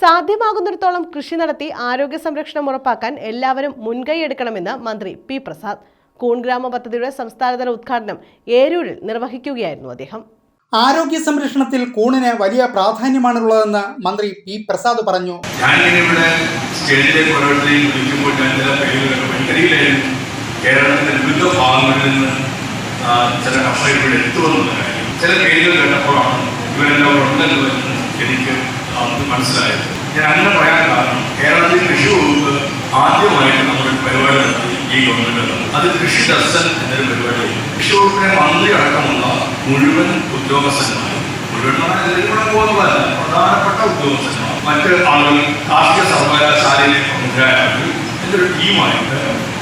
സാധ്യമാകുന്നിടത്തോളം കൃഷി നടത്തി ആരോഗ്യ സംരക്ഷണം ഉറപ്പാക്കാൻ എല്ലാവരും മുൻകൈയെടുക്കണമെന്ന് മന്ത്രി പി പ്രസാദ്. കൂൺഗ്രാമ പദ്ധതിയുടെ സംസ്ഥാനതല ഉദ്ഘാടനം ഏരൂരിൽ നിർവഹിക്കുകയായിരുന്നു അദ്ദേഹം. ആരോഗ്യ സംരക്ഷണത്തിൽ കൂണിന് വലിയ പ്രാധാന്യമാണുള്ളതെന്ന് മന്ത്രി പി പ്രസാദ് പറഞ്ഞു. ചില പേരുകളൊക്കെ എനിക്കറിയില്ലായിരുന്നു കേരളത്തിന്റെ വിവിധ ഭാഗങ്ങളിൽ നിന്ന് ചില കർഷകർ ഇവിടെ എത്തുമെന്നുള്ള കാര്യം ചില പേരുകൾ കേട്ടപ്പോഴാണ് ഇവരെല്ലാം എന്ന് എനിക്ക് അത് മനസ്സിലായത്. ഞാൻ അങ്ങനെ പറയാൻ കാരണം കേരളത്തിൽ കൃഷി വകുപ്പ് ആദ്യമായിട്ട് നമ്മുടെ പരിപാടി നടത്തി ഈ ഗവൺമെന്റ് അത് കൃഷി ദർശൻ എന്നൊരു പരിപാടി കൃഷി വകുപ്പിനെ മന്ത്രി അടക്കമുള്ള മുഴുവൻ ഉദ്യോഗസ്ഥന്മാർ മുഴുവൻ പ്രധാനപ്പെട്ട ഉദ്യോഗസ്ഥന്മാർ മറ്റ് ആളുകൾ കാർഷിക സർവകലാശാലയിലെ പ്രമുഖരായവർ എന്റെ ടീമായിട്ട്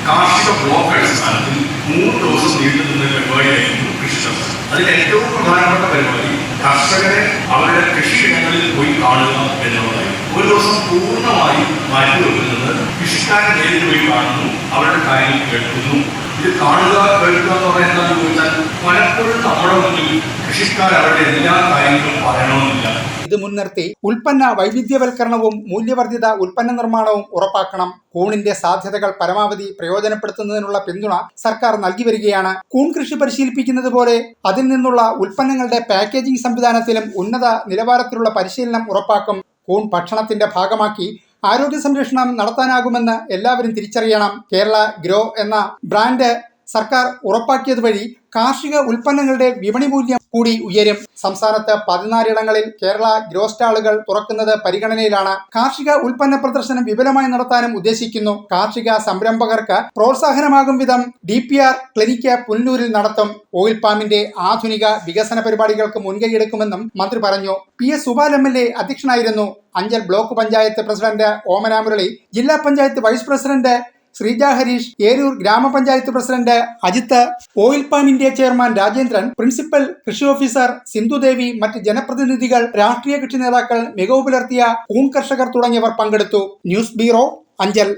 കാർഷിക ബ്ലോക്ക് അടിസ്ഥാനത്തിൽ മൂന്ന് ദിവസം നീണ്ടു നിന്ന പരിപാടിയായിരുന്നു കൃഷി ദർശനം അതിൽ ഏറ്റവും പ്രധാനപ്പെട്ട പരിപാടി കർഷകരെ അവരുടെ കൃഷിയിടങ്ങളിൽ പോയി കാണുക എന്നുള്ളതായിരുന്നു ഒരു ദിവസം പൂർണമായി മാറ്റി വെക്കുന്നത് കൃഷിക്കാരെ നേരിൽ പോയി കാണുന്നു അവരുടെ കാര്യം കേൾക്കുന്നു. ഇത് കാണുക കേൾക്കുക എന്ന് പറയുന്നത് എന്താണെന്ന് ചോദിച്ചാൽ പലപ്പോഴും നമ്മുടെ മുന്നിൽ കൃഷിക്കാർ അവരുടെ എല്ലാ കാര്യങ്ങളും പറയണമെന്നില്ല. ഇത് മുൻനിർത്തി ഉൽപ്പന്ന വൈവിധ്യവൽക്കരണവും മൂല്യവർദ്ധിത ഉൽപ്പന്ന നിർമ്മാണവും ഉറപ്പാക്കണം. കൂണിന്റെ സാധ്യതകൾ പരമാവധി പ്രയോജനപ്പെടുത്തുന്നതിനുള്ള പിന്തുണ സർക്കാർ നൽകി വരികയാണ്. കൂൺ കൃഷി പരിശീലിപ്പിക്കുന്നത് പോലെ അതിൽ നിന്നുള്ള ഉൽപ്പന്നങ്ങളുടെ പാക്കേജിംഗ് സംവിധാനത്തിലും ഉന്നത നിലവാരത്തിലുള്ള പരിശീലനം ഉറപ്പാക്കും. കൂൺ ഭക്ഷണത്തിന്റെ ഭാഗമാക്കി ആരോഗ്യ സംരക്ഷണം നടത്താനാകുമെന്ന് എല്ലാവരും തിരിച്ചറിയണം. കേരള ഗ്രോ എന്ന ബ്രാൻഡ് സർക്കാർ ഉറപ്പാക്കിയത് വഴി കാർഷിക ഉൽപ്പന്നങ്ങളുടെ വിപണി മൂല്യം കൂടി ഉയരും. സംസ്ഥാനത്ത് പതിനാലിടങ്ങളിൽ കേരള ഗ്രോ സ്റ്റാളുകൾ തുറക്കുന്നത് പരിഗണനയിലാണ്. കാർഷിക ഉൽപ്പന്ന പ്രദർശനം വിപുലമായി നടത്താനും ഉദ്ദേശിക്കുന്നു. കാർഷിക സംരംഭകർക്ക് പ്രോത്സാഹനമാകും വിധം ഡി പി ആർ ക്ലിനിക്ക് പുല്ലൂരിൽ നടത്തും. ഓയിൽ പാമിന്റെ ആധുനിക വികസന പരിപാടികൾക്ക് മുൻകൈയെടുക്കുമെന്നും മന്ത്രി പറഞ്ഞു. P S Subal M L A അധ്യക്ഷനായിരുന്നു. അഞ്ചൽ ബ്ലോക്ക് പഞ്ചായത്ത് പ്രസിഡന്റ് ഓമനാമുരളി ജില്ലാ പഞ്ചായത്ത് വൈസ് പ്രസിഡന്റ് ശ്രീജ ഹരീഷ് ഏരൂർ ഗ്രാമപഞ്ചായത്ത് president Ajith oil palm India chairman Rajendran principal കൃഷി ഓഫീസർ സിന്ധുദേവി മറ്റ് ജനപ്രതിനിധികൾ രാഷ്ട്രീയ കക്ഷി നേതാക്കൾ മികവ് പുലർത്തിയ കൂൺ കർഷകർ തുടങ്ങിയവർ പങ്കെടുത്തു. News bureau Anchal.